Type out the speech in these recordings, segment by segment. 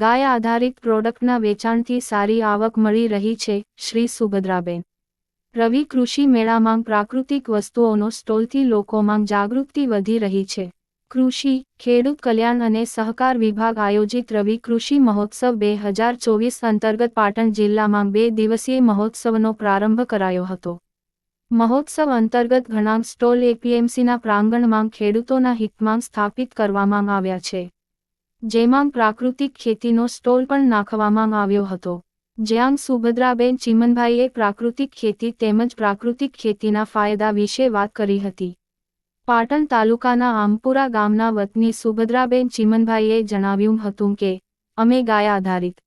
ગાય આધારિત પ્રોડક્ટના વેચાણથી સારી આવક મળી રહી છે, શ્રી સુભદ્રાબેન. રવિ કૃષિ મેળામાં પ્રાકૃતિક વસ્તુઓનો સ્ટોલથી લોકોમાં જાગૃતિ વધી રહી છે. કૃષિ, ખેડૂત કલ્યાણ અને સહકાર વિભાગ આયોજિત રવિ કૃષિ મહોત્સવ બે હજાર ચોવીસ અંતર્ગત પાટણ જિલ્લામાં બે દિવસીય મહોત્સવનો પ્રારંભ કરાયો હતો. મહોત્સવ અંતર્ગત ઘણા સ્ટોલ એપીએમસીના પ્રાંગણમાં ખેડૂતોના હિતમાં સ્થાપિત કરવામાં આવ્યા છે. જેમાં પ્રાકૃતિક ખેતીનો સ્ટોલ પણ નાખવામાં આવ્યો હતો. જ્યાં સુભદ્રાબેન ચીમનભાઈએ પ્રાકૃતિક ખેતી તેમજ પ્રાકૃતિક ખેતીના ફાયદા વિશે વાત કરી હતી. પાટણ તાલુકાના આમપુરા ગામના વતની સુભદ્રાબેન ચીમનભાઈએ જણાવ્યું હતું કે, અમે ગાય આધારિત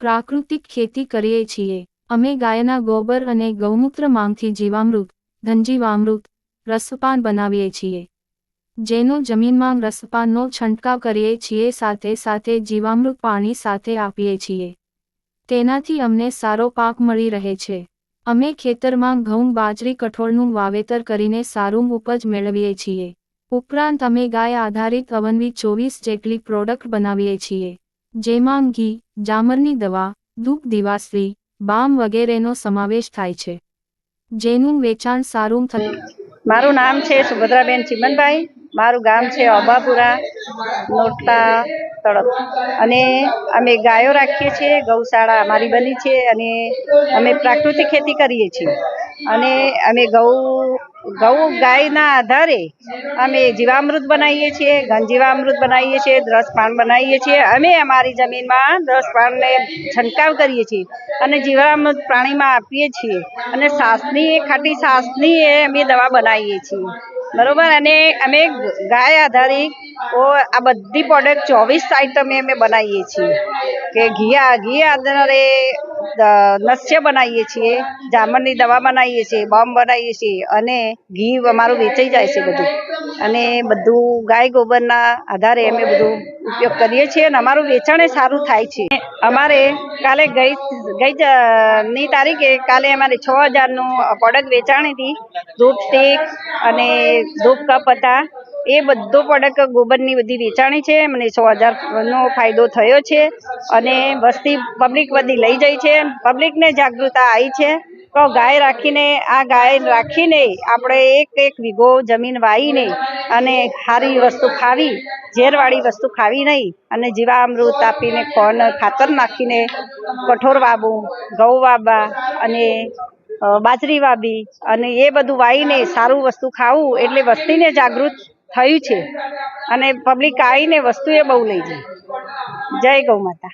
પ્રાકૃતિક ખેતી કરીએ છીએ. અમે ગાયના ગોબર અને ગૌમૂત્ર માંગથી જીવામૃત, ધનજીવામૃત, રસપાન બનાવીએ છીએ. જેનો જમીનમાં રસપાનનો છંટકાવ કરીએ છીએ, સાથે સાથે જીવામૃત પાણી સાથે આપીએ છીએ. તેનાથી અમને સારો પાક મળી રહે છે. અમે ખેતરમાં ઘઉં, બાજરી, કઠોળનું વાવેતર કરીને સારું ઉપજ મેળવીએ છીએ. ઉપરાંત અમે ગાય આધારિત અવનવી ચોવીસ જેટલી પ્રોડક્ટ બનાવીએ છીએ. જેમાં ઘી, જામરની દવા ધૂપ દિવાસરી બામ વગેરેનો સમાવેશ થાય છે. જેનું વેચાણ સારું થયું મારું નામ છે સુભદ્રાબેન ચિમનભાઈ. મારું ગામ છે અબાપુરા નોટા તળપ. અને અમે ગાયો રાખીએ છીએ, ગૌશાળા અમારી બની છે અને અમે પ્રાકૃતિક ખેતી કરીએ છીએ. અને અમે ગૌ ઘઉં ગાયના આધારે અમે જીવામૃત બનાવીએ છીએ, ઘનજીવામૃત બનાવીએ છીએ રસપાન બનાવીએ છીએ. અમે અમારી જમીનમાં રસપાનને છંટકાવ કરીએ છીએ અને જીવામૃત પ્રાણીમાં આપીએ છીએ. અને છાસની ખાટી સાસની એ અમે દવા બનાવીએ છીએ. બરોબર અને અમે ગાય આધારિત ઓ, આ બધી પ્રોડક્ટ ચોવીસ આઈટમે અમે બનાવીએ છીએ. કે ઘી આ- ઘી આધારે નસ્ય બનાવીએ છીએ જામણની દવા બનાવીએ છીએ બોમ્બ બનાવીએ છીએ, અને ઘી અમારું વેચાઈ જાય છે બધું. અને બધું ગાય ગોબરના આધારે અમે બધું ઉપયોગ કરીએ છીએ અને અમારું વેચાણ સારું થાય છે. અમારે કાલે ગઈ ગઈ ની તારીખે કાલે અમારે છ હજારનું પ્રોડક્ટ વેચાણી હતી. ધૂપ સ્ટીક અને ધૂપ કપ હતા. એ બધો પ્રોડક્ટ ગોબરની બધી વેચાણી છે, મને સો હજારનો ફાયદો થયો છે અને વસ્તી પબ્લિક બધી લઈ જાય છે. પબ્લિકને જાગૃતતા આવી છે. તો ગાય રાખીને, આ ગાય રાખીને આપણે એક એક વીઘો જમીન વાવીને અને સારી વસ્તુ ખાવી, ઝેરવાળી વસ્તુ ખાવી નહીં અને જીવામૃત આપીને ખોન ખાતર નાખીને કઠોર વાવવું ઘઉં વાવવા અને બાજરી વાવી અને એ બધું વાવીને સારું વસ્તુ ખાવું એટલે વસ્તીને જાગૃત થયું છે. અને પબ્લિક આવીને વસ્તુ એ બહુ લઈ જાય. જય ગૌ માતા.